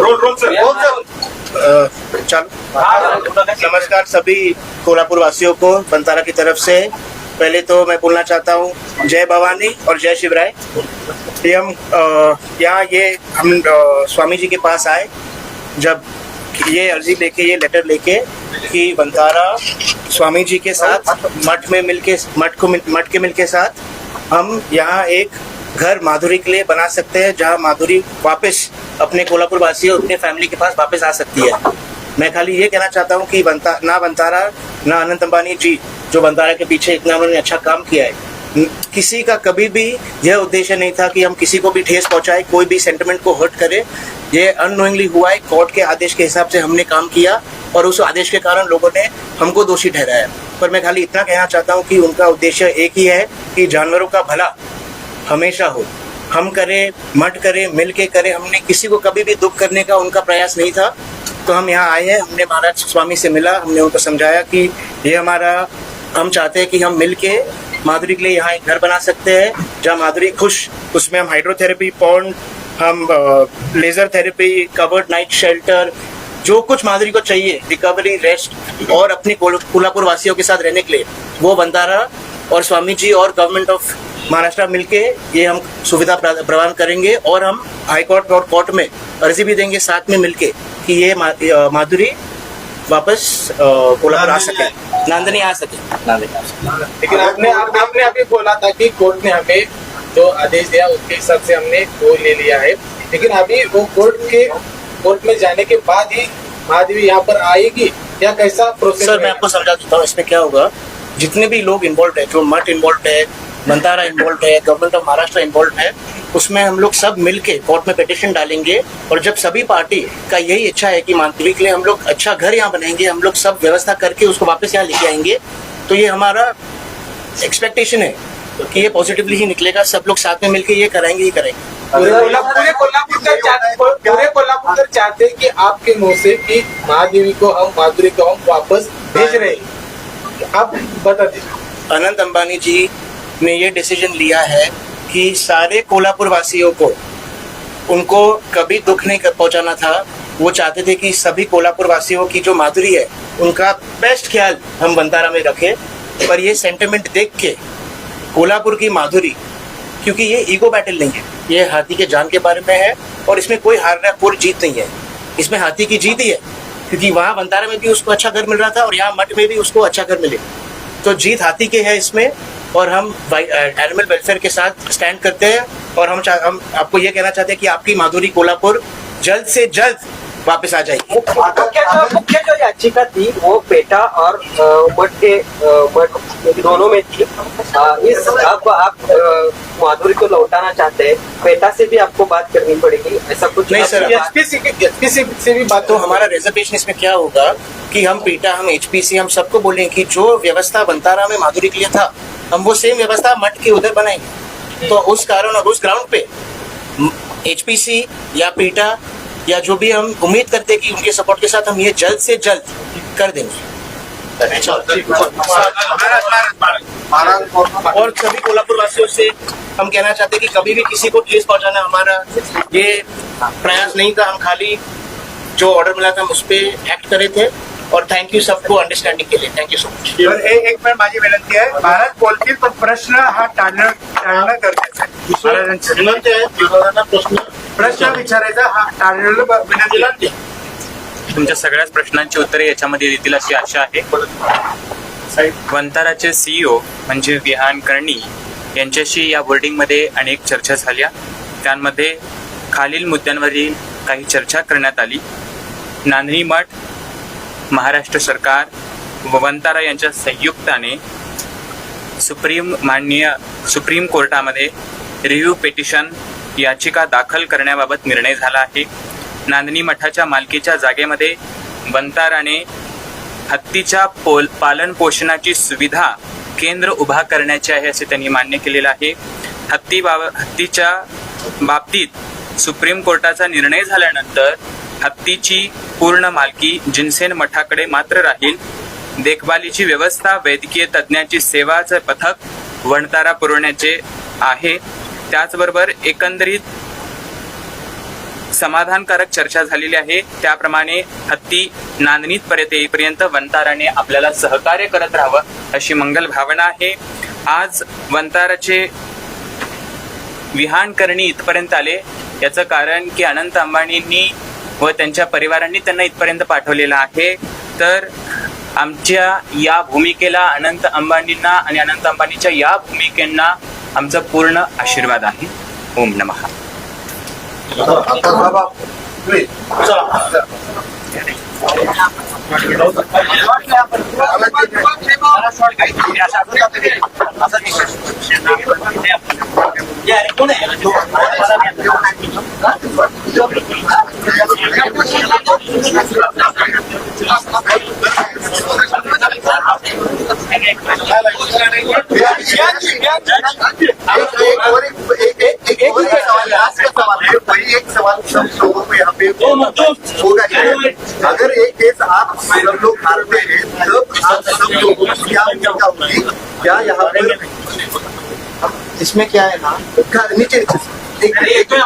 Role roll sir. अ, चलो। नमस्कार सभी कोल्हापुर वासियों को बंतारा की तरफ़ से। पहले तो मैं बोलना चाहता हूँ जय भवानी और जय शिवराय। ये हम यहाँ ये हम स्वामी जी के पास आए जब ये अर्जी लेके ये लेटर लेके कि बंतारा स्वामी जी के साथ मठ में मिलके मठ को मठ के मिल के साथ हम यहाँ एक घर माधुरी के लिए बना सकते हैं, जहाँ माधुरी वापस अपने कोल्हापुर वासियों अपने फैमिली के पास वापस आ सकती है। मैं खाली ये कहना चाहता हूँ कि बनता ना बंतारा, ना अनंत अंबानी जी, जो बंतारा के पीछे इतना उन्होंने अच्छा काम किया है किसी का कभी भी यह उद्देश्य नहीं था कि हम किसी को भी ठेस पहुँचाए, कोई भी सेंटिमेंट को हर्ट करे। ये अनोइंगली हुआ है कोर्ट के आदेश के हिसाब से हमने काम किया और उस आदेश के कारण लोगों ने हमको दोषी ठहराया। पर मैं खाली इतना कहना चाहता हूँ कि उनका उद्देश्य एक ही है कि जानवरों का भला हमेशा हो। हम करें, मठ करें, मिल के करें, हमने किसी को कभी भी दुख करने का उनका प्रयास नहीं था। तो हम यहाँ आए हैं, हमने महाराज स्वामी से मिला, हमने उनको समझाया कि ये हमारा, हम चाहते हैं कि हम मिल के माधुरी के लिए यहाँ एक घर बना सकते हैं, जहाँ माधुरी खुश, उसमें हम हाइड्रोथेरेपी पॉन्ड हम laser therapy covered night shelter जो कुछ माधुरी को चाहिए रिकवरी रेस्ट और अपनी कोल- कोल्हापुर वासियों के साथ रहने के लिए, वो बंदारा और स्वामी जी और गवर्नमेंट ऑफ़ महाराष्ट्र मिलके ये हम सुविधा प्रदान करेंगे और हम हाई कोर्ट और कोर्ट में अर्जी भी देंगे साथ में मिलके कि ये माधुरी वापस अ, आ सके। नांदनी आ सके। नांदनी आ सके। लेकिन आपने आप, आपने अभी बोला था कि कोर्ट ने हमें जो आदेश दिया उसके हिसाब से हमने वो ले लिया है। लेकिन अभी वो कोर्ट के कोर्ट में जाने के बाद ही महादेवी यहाँ पर आएगी? या कैसा प्रोसेस सर मैं आपको समझा देता हूँ इसमें क्या होगा? जितने भी लोग इन्वॉल्व है जो मठ इन्वॉल्व है बंतारा इन्वॉल्व है गवर्नमेंट ऑफ़ महाराष्ट्र इन्वॉल्व है उसमें हम लोग सब मिलके कोर्ट में पिटिशन डालेंगे और जब सभी पार्टी का यही इच्छा है कि मानवी के लिए हम लोग अच्छा घर यहाँ बनाएँगे हम लोग सब व्यवस्था करके उसको वापस यहाँ लेके आएँगे तो ये हमारा एक्सपेक्टेशन है कि ये पॉजिटिवली ही निकलेगा सब लोग साथ में मिलके ये कराएँगे ही करेंगे पूरे कोल्हापुर पूरे कोल्हापुर चाहते पूरे कोल्हापुर चाहते हैं कि आपके मुँह से कि महादेवी को हम माधुरी को हम वापस भेज रहे हैं। आप बता दीजिए। अनंत अंबानी जी ने ये डिसीज़न लिया है कि सारे कोल्हापुर वासियों को, उनको कभी दुख नहीं पहुंचाना था। वो चाहते थे कि सभी कोल्हापुर वासियों की जो माधुरी है, उनका बेस्ट ख्याल हम बंतारा में रखें। पर ये सेंटिमेंट देख के कोल्हापुर की माधुरी, क्योंकि ये ईगो बैटल नहीं है। ये हाथी के जान के बारे में है और इसमें कोई हारना, कोई जीत नहीं है। इसमें हाथी की जीत ही है। क्योंकि वहाँ बंतारा में भी उसको अच्छा घर मिल रहा था और यहाँ मठ में भी उसको अच्छा घर मिले। तो जीत हाथी के है इसमें और हम एनिमल वेलफेयर के साथ स्टैंड करते हैं और हम हम आपको ये कहना चाहते हैं कि आपकी माधुरी कोल्हापुर जल्द से जल्द वापस आ जाएगी। मुख्य जो मुख्य जो याचिका थी वो पेटा और मठ के मठ दोनों में थी। इस अब आप माधुरी को लौटाना चाहते हैं पेटा से भी आपको बात करनी पड़ेगी ऐसा कुछ नहीं, सर, एचपीसी एचपीसी से भी बात तो हमारा रिजर्वेशन इसमें क्या होगा कि हम पीटा हम एचपीसी हम सबको बोलेंगे कि जो व्यवस्था बंतारा में माधुरी के लिए था हम वो सेम व्यवस्था मठ के उधर बनाएँगे। तो उस कारण और उस ग्राउंड पे एचपीसी या पीटा या जो भी हम उम्मीद करते हैं कि उनके सपोर्ट के साथ हम ये जल्द से जल्द कर देंगे। और सभी कोल्हापुर वासियों से हम कहना चाहते हैं कि कभी भी किसी को ठेस पहुंचाना हमारा ये प्रयास नहीं था। हम खाली जो ऑर्डर मिला था हम उस पर एक्ट करे थे। और थँक यू सबको अंडरस्टँडिंग के लिए. थँक्यू सो मच एक मिनिट माझी विनंती आहे महाराज बोलतील पण प्रश्न हा टाळणं टाळणं गरजेचं विनंती आहे. विरोधांना प्रश्न प्रश्न विचारायचा हा टाळणं विनंती आहे. तुमच्या सगळ्याच प्रश्नांची उत्तरे याच्यामध्ये देतील अशी आशा आहे. वंताराचे सीईओ म्हणजे विहान कर्णी यांच्याशी या बोर्डिंगमध्ये अनेक चर्चा झाल्या. त्यांमध्ये खालील मुद्द्यांवरील काही चर्चा करण्यात आली. नांदणी मठ महाराष्ट्र सरकार व वंतारा यांच्या संयुक्ताने सुप्रीम माननीय सुप्रीम कोर्टामध्ये रिव्ह्यू पिटिशन याचिका दाखल करण्याबाबत निर्णय झाला आहे. नांदणी मठाच्या मालकीच्या जागेमध्ये बंताराने हत्तीच्या पोल पालन पोषणाची सुविधा केंद्र उभा करण्याचे आहे असे त्यांनी मान्य केलेलं आहे. हत्ती बाब हत्तीच्या बाबतीत सुप्रीम कोर्टाचा निर्णय झाल्यानंतर हत्तीची पूर्ण मालकी जिन्सेन मठाकडे मात्र राहील. देखभालीची व्यवस्था वैद्यकीय तज्ज्ञाची सेवाचं पथक वणतारा पुरवण्याचे आहे त्याचबरोबर एकंदरीत समाधानकारक चर्चा झालेली आहे. त्याप्रमाणे हत्ती नांदणीत पर्यंत येईपर्यंत वंताराने आपल्याला सहकार्य करत राहावं अशी मंगल भावना आहे. आज वंताराचे विहान करणी इथपर्यंत आले. याचं कारण की अनंत अंबानींनी व त्यांच्या परिवारांनी त्यांना इथपर्यंत पाठवलेलं आहे. तर आमच्या या भूमिकेला अनंत अंबानींना आणि अनंत अंबानीच्या या भूमिकेंना आमचा पूर्ण आशीर्वाद आहे. ओम नमः. एक और एक एक एक एक और एक सवाल लास्ट का सवाल है वही एक सवाल सब लोगों को यहाँ पे होगा ही। अगर एक केस आप सब लोग हारते हैं तब आप सब लोगों की क्या भूमिका होगी? क्या यहाँ पर इसमें क्या है ना? नीचे नीचे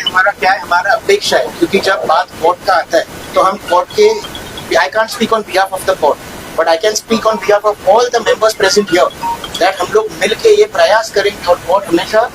हमारा क्या है? हमारा अपेक्षा है क्योंकि जब बात कोर्ट का आता है तो हम court K I can't speak on behalf of the court but I can speak on behalf of all the members present here that हम लोग मिलके ये प्रयास करेंगे और कोर्ट हमेशा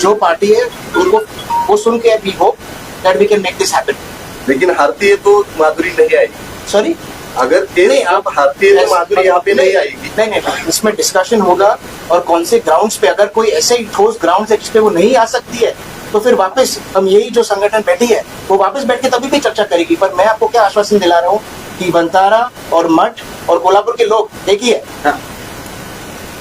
जो पार्टी है उनको वो सुन के we hope that we can make this happen लेकिन हारती है तो माधुरी नहीं आएगी। सॉरी अगर नहीं, आप हारती है तो माधुरी यहाँ पे नहीं आएगी। नहीं नहीं नहीं, इसमें डिस्कशन होगा और कौन से ग्राउंड्स पे अगर कोई ऐसे ही ठोस ग्राउंड है जिसपे वो नहीं आ सकती है तो फिर वापस हम यही जो संगठन बैठी है वो वापस बैठ के तभी भी चर्चा करेगी। पर मैं आपको क्या आश्वासन दिला रहा हूँ कि बंतारा और मठ और कोल्हापुर के लोग देखिए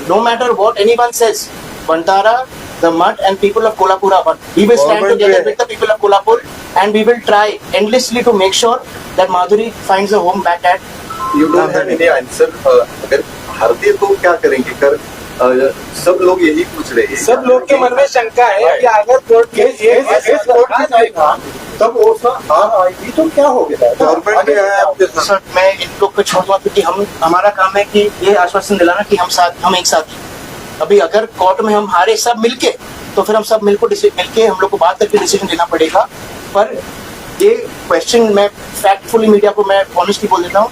no matter what anyone says, Bantara, the Mutt and people of Kolhapur are one. We will stand Government together with the people of Kolhapur and we will try endlessly to make sure that Madhuri finds a home back at you don't have any answer अगर हारती है तो क्या करेंगे कर अ, सब लोग यही पूछ रहे हैं सब लोग के मन में शंका है कि अगर कोर्ट के ये केस कोर्ट में जाएगा तब वो सब हार आएगी तो क्या हो गया गवर्नमेंट में है आपके साथ सर मैं इन लोग को छोड़ दूँगा क्योंकि हम हमारा काम है कि ये आश्वासन दिलाना कि हम साथ हम एक साथ हैं अभी अगर कोर्ट में हम हारे सब मिलके तो फिर हम सब मिलकर मिलके हम लोग को बात करके डिसीज़न लेना पड़ेगा। पर ये क्वेश्चन मैं फैक्टफुली मीडिया को मैं ऑनेस्टली बोल देता हूँ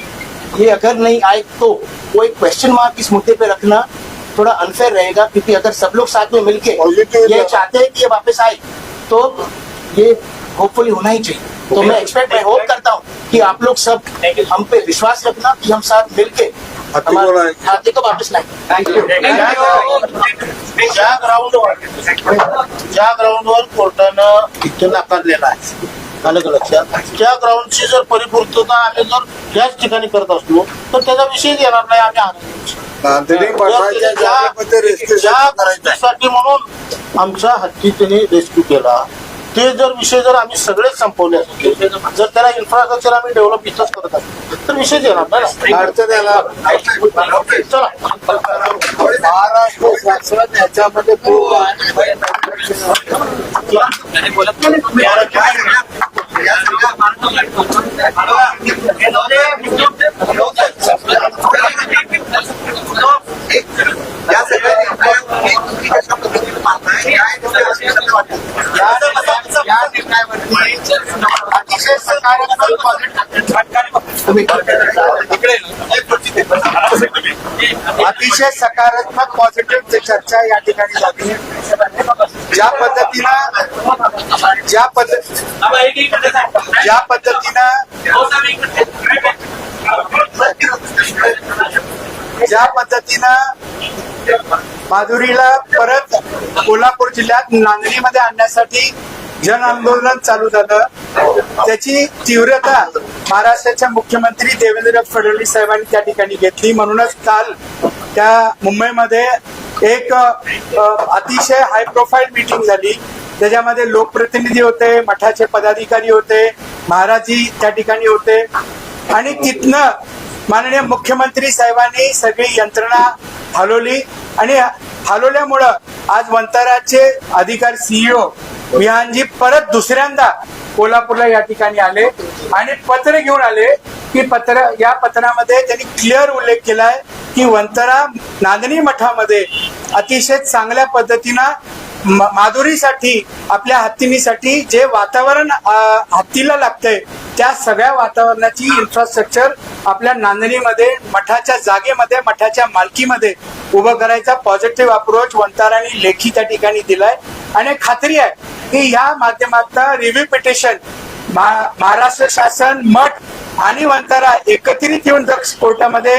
ये अगर नहीं आए तो वो एक क्वेश्चन मार्क इस मुद्दे पे रखना थोड़ा अनफेयर रहेगा क्योंकि अगर सब लोग साथ में मिलके ये चाहते हैं कि ये वापस आए तो ये होपफुली होना ही चाहिए। तो मैं एक्सपेक्ट मैं होप करता हूँ कि आप लोग सब हम पे विश्वास रखना कि हम साथ मिलके वापस ज्या ग्राउंडवर ज्या ग्राउंडवर कोर्टानं इथं नाकारलेला आहे. आलं का लक्षात? त्या ग्राउंडची जर परिपूर्तता आम्ही जर त्याच ठिकाणी करत असलो तर त्याचा विषय येणार नाही आम्ही आनंदी म्हणून आमचा हत्ती त्याने रेस्क्यू केला. ते जर विषय जर आम्ही सगळेच संपवले असते जर त्याला इन्फ्रास्ट्रक्चर आम्ही डेव्हलप इथंच करत असतो तर विषय येणार ना. अडचण महाराष्ट्र शासन याच्यामध्ये खूप या सगळ्या कशा पद्धतीने पाहताय या अतिशय सकारात्मक पॉझिटिव्ह चर्चा या ठिकाणी झाली. ज्या पद्धतीनं ज्या पद्धती ज्या पद्धतीनं ज्या पद्धतीनं माधुरीला परत कोल्हापूर जिल्ह्यात नांदणीमध्ये आणण्यासाठी जन आंदोलन चालू झालं. त्याची तीव्रता महाराष्ट्राच्या मुख्यमंत्री देवेंद्र फडणवीस साहेबांनी त्या ठिकाणी घेतली. म्हणूनच काल त्या मुंबईमध्ये एक अतिशय हाय प्रोफाईल मीटिंग झाली. त्याच्यामध्ये लोकप्रतिनिधी होते मठाचे पदाधिकारी होते महाराजी त्या ठिकाणी होते. आणि तिथनं माननीय मुख्यमंत्री साहेबांनी सगळी यंत्रणा हलवली. आणि हलवल्यामुळं आज वंताराचे अधिकार सीईओ विहानजी परत दुसऱ्यांदा कोल्हापूरला या ठिकाणी आले आणि पत्र घेऊन आले की पत्र या पत्रामध्ये त्यांनी क्लिअर उल्लेख केलाय की वंतरा नांदणी मठामध्ये अतिशय चांगल्या पद्धतीनं माधुरीसाठी आपल्या हत्तीनीसाठी जे वातावरण हत्तीला लागतंय त्या सगळ्या वातावरणाची इन्फ्रास्ट्रक्चर आपल्या नांदणीमध्ये मठाच्या जागेमध्ये मठाच्या मालकीमध्ये उभं करायचा पॉझिटिव्ह अप्रोच वंताराने लेखी त्या ठिकाणी दिलाय. आणि खात्री आहे की या माध्यमातून रिव्ह्यू पिटिशन महाराष्ट्र शासन मठ आणि वंतारा एकत्रित येऊन जर कोर्टामध्ये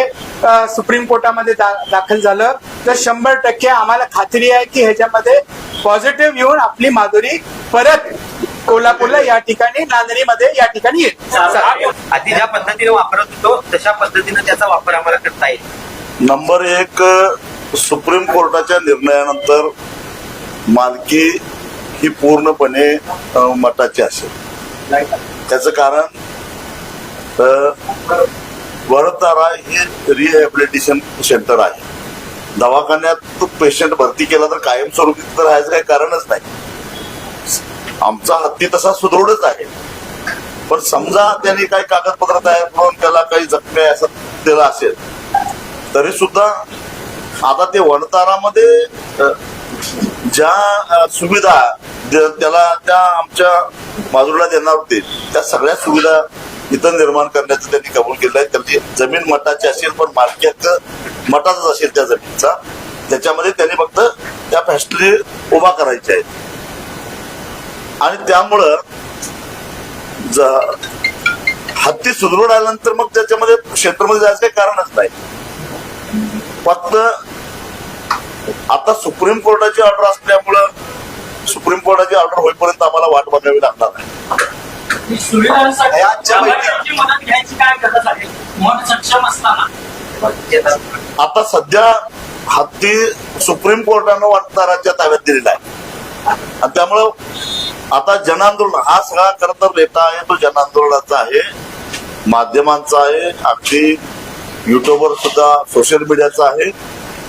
सुप्रीम कोर्टामध्ये दा- दाखल झालं तर शंभर टक्के आम्हाला खात्री आहे की ह्याच्यामध्ये पॉझिटिव्ह येऊन आपली माधुरी परत कोल्हापूरला या ठिकाणी नांदणीमध्ये या ठिकाणी येईल. आधी ज्या पद्धतीने वापरत होतो तशा पद्धतीने त्याचा वापर आम्हाला करता येईल. नंबर एक सुप्रीम कोर्टाच्या निर्णयानंतर मालकी ही पूर्णपणे मताची असेल. त्याचं कारण वरतारा वडतारा हे रिहॅबिलिटेशन सेंटर आहे. दवाखान्यात पेशंट भरती केला तर कायमस्वरूपी तर राहायचं काही कारणच नाही. आमचा हत्ती तसा सुदृढच आहे. पण समजा त्याने काही कागदपत्र तयार करून त्याला काही जखमी असं दिलं असेल तरी सुद्धा आता ते वणतारामध्ये ज्या सुविधा त्याला त्या आमच्या बाजूला देणार होते त्या सगळ्या सुविधा इथं निर्माण करण्याचं त्यांनी कबूल केलं आहे. त्याची जमीन मठाची असेल पण मालकी हक्क मठाचाच असेल त्या जमीनचा. त्याच्यामध्ये त्यांनी फक्त त्या फॅक्टरी उभा करायच्या आहेत. आणि त्यामुळं हत्ती सुदृढ आल्यानंतर मग त्याच्यामध्ये क्षेत्रामध्ये जायचं काही कारणच नाही. फक्त आता सुप्रीम कोर्टाची ऑर्डर असल्यामुळं सुप्रीम कोर्टाची ऑर्डर होईपर्यंत आम्हाला वाट बघावी लागणार नाही. आजच्या आहे? आता सध्या हत्ती सुप्रीम कोर्टानं वाटणाराच्या ताब्यात दिलेला आहे. आणि त्यामुळं आता जनांदोलन हा सगळा खरं तर नेता आहे तो जनांदोलनाचा आहे. माध्यमांचा आहे अगदी युट्यूबवर सुद्धा सोशल मीडियाचा आहे.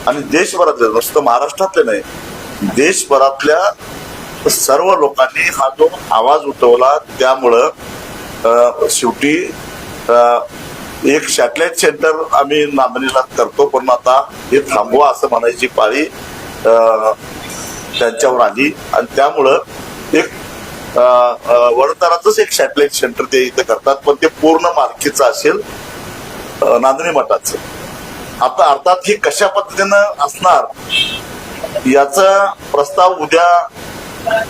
आणि देशभरातले नुसतं महाराष्ट्रातले नाही देशभरातल्या सर्व लोकांनी हा जो आवाज उठवला त्यामुळं शेवटी एक सॅटेलाइट सेंटर आम्ही नांदणीला करतो पण आता हे थांबवा असं म्हणायची पाळी त्यांच्यावर आली. आणि त्यामुळं एक अं, वडताराचंच एक सॅटेलाइट सेंटर ते इथं करतात पण ते पूर्ण मालकीचं असेल नांदणी मठाचं. आता अर्थात ही कशा पद्धतीनं असणार याचा प्रस्ताव उद्या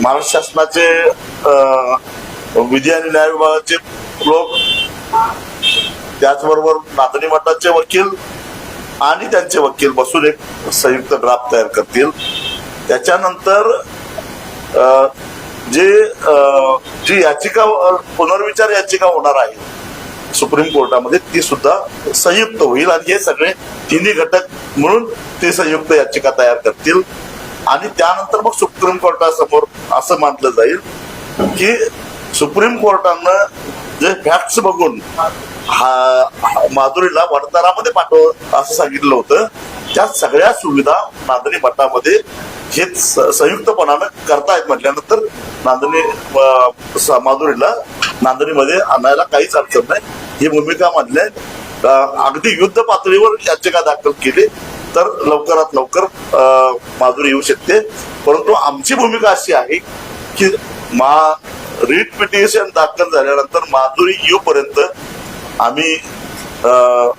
महाराष्ट्र शासनाचे अं, विधी आणि न्याय विभागाचे लोक त्याचबरोबर नांदणी मठाचे वकील आणि त्यांचे वकील बसून एक संयुक्त ड्राफ्ट तयार करतील. त्याच्यानंतर जे जी याचिका पुनर्विचार याचिका होणार आहे सुप्रीम कोर्टामध्ये ती सुद्धा संयुक्त होईल आणि हे सगळे तिन्ही घटक म्हणून ते संयुक्त याचिका तयार करतील. आणि त्यानंतर मग सुप्रीम कोर्टासमोर असं मानलं जाईल की सुप्रीम कोर्टानं जे फॅक्ट्स बघून हा माधुरीला वडतारामध्ये पाठव असं सांगितलं होतं. त्या सगळ्या सुविधा नांदणी मठामध्ये हे संयुक्तपणानं करतायत म्हटल्यानंतर नांदणी माधुरीला नांदणीमध्ये आणायला काहीच अडचण नाही. ही भूमिका मांडली अं, अगदी युद्ध पातळीवर याचिका दाखल केली तर लवकरात लवकर अं, माधुरी येऊ शकते. परंतु आमची भूमिका अशी आहे की मा रीट पिटिशन दाखल झाल्यानंतर माधुरी येऊपर्यंत आम्ही अं,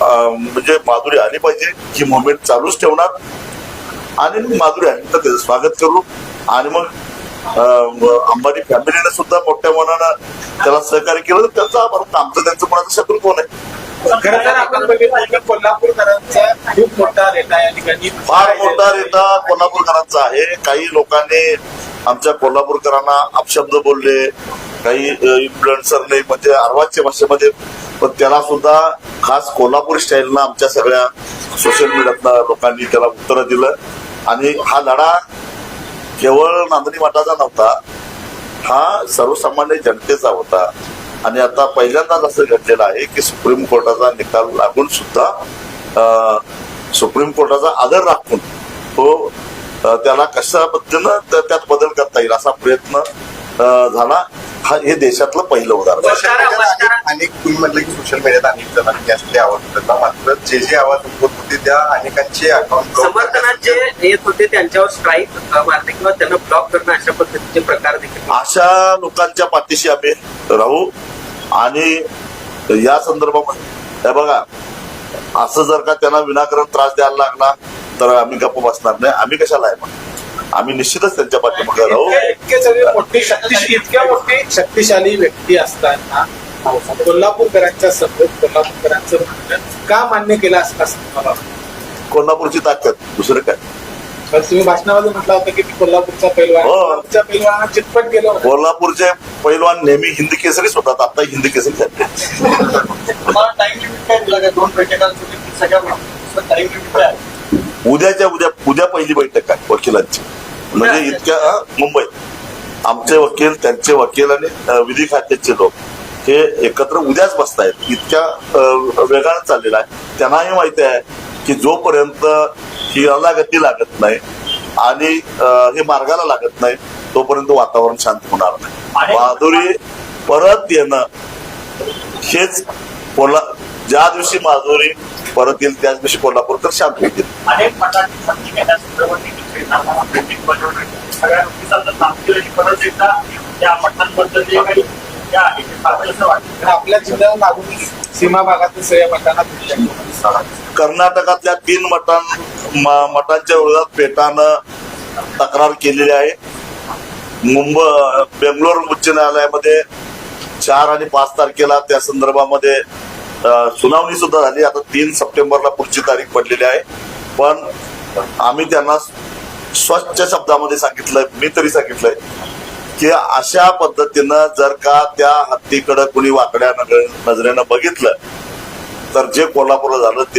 अं, म्हणजे माधुरी आली पाहिजे. ही मुवमेंट चालूच ठेवणार. आणि मग माधुरी आली तर त्याचं स्वागत करू. आणि मग अंबानी फॅमिलीने सुद्धा मोठ्या मनानं त्याला सहकार्य केलं. तर त्यांचा परत आमचं त्यांचं कोणाचं शत्रू कोण आहे? खरं तर आपण बघितलं कोल्हापूरकरांचा खूप मोठा रेटा या ठिकाणी फार मोठा रेटा कोल्हापूरकरांचा आहे. काही लोकांनी आमच्या कोल्हापूरकरांना अपशब्द बोलले. काही इन्फ्लुएन्सरने म्हणजे अर्वाच्य भाषेमध्ये पण त्याला सुद्धा खास कोल्हापूर स्टाईलनं आमच्या सगळ्या सोशल मीडियातल्या लोकांनी त्याला उत्तर दिलं. आणि हा लढा केवळ नांदणी मठाचा नव्हता हा सर्वसामान्य जनतेचा होता. आणि आता पहिल्यांदाच असं घडलेलं आहे की सुप्रीम कोर्टाचा निकाल लागून सुद्धा सुप्रीम कोर्टाचा आदर राखून तो त्याला कशा पद्धतीनं त्यात बदल करता येईल असा प्रयत्न झाला. हा हे देशातलं पहिलं उदाहरण. अनेक तुम्ही म्हटलं की सोशल मीडियात अनेक जणांनी असले आवाज होता. मात्र जे जे आवाज उठवत होते त्या अनेकांचे अकाउंट समर्थनात जे येत होते त्यांच्यावर स्ट्राईक मारणे किंवा त्यांना ब्लॉक करणं अशा पद्धतीचे प्रकार देखील अशा लोकांच्या पाठीशी आम्ही राहू. आणि या संदर्भामध्ये बघा असं जर का त्यांना विनाकारण त्रास द्यायला लागला तर आम्ही गप्प बसणार नाही. आम्ही कशाला आहे आम्ही निश्चितच त्यांच्या पाठीमागे राहू इतके सगळे मोठी शक्तिशाली इतक्या मोठी शक्तिशाली व्यक्ती असताना कोल्हापूरकरांच्या समोर कोल्हापूरकरांचं म्हणणं का मान्य केलं असं असं. कोल्हापूरची ताकद दुसरं काय तुम्ही भाषणामध्ये म्हटलं होतं की कोल्हापूरचा हो. पैलवाना चितपट कोल्हापूरचे पैलवान नेहमी हिंदी केसरीच होतात आता हिंदी केसरी झाले तुम्हाला टाइम लिमिट काय दिला काय दोन आहे? उद्याच्या उद्या उद्या पहिली बैठक आहे वकिलांची म्हणजे इतक्या अं, मुंबईत आमचे वकील त्यांचे वकील आणि विधी खात्याचे लोक हे एकत्र उद्याच बसतायत. इतक्या वेगानं चाललेला आहे. त्यांनाही माहिती आहे की जोपर्यंत ही गती लागत नाही आणि हे मार्गाला लागत नाही तोपर्यंत वातावरण शांत होणार नाही. माधुरी परत येणं हेच कोल्हा ज्या दिवशी माधुरी परत येईल त्याच दिवशी कोल्हापूर शांत होतील सगळ्या परत एकदा मठांबद्दल जे काही आपल्या जिल्ह्याला लागून सीमा भागातील सगळ्या मठांना भेटल्या. कर्नाटकातल्या तीन मठां मठांच्या विरोधात पेटानं तक्रार केलेली आहे. मुंबई बेंगलोर उच्च न्यायालयामध्ये चार आणि पाच तारखेला त्या संदर्भामध्ये सुनावणी सुद्धा झाली. आता तीन सप्टेंबरला पुढची तारीख पडलेली आहे. पण आम्ही त्यांना स्वच्छ शब्दामध्ये सांगितलंय मी तरी सांगितलंय की अशा पद्धतीनं जर का त्या हत्तीकडे कुणी वाकड्या नजरेनं बघितलं तर जे कोल्हापूरला झालं ते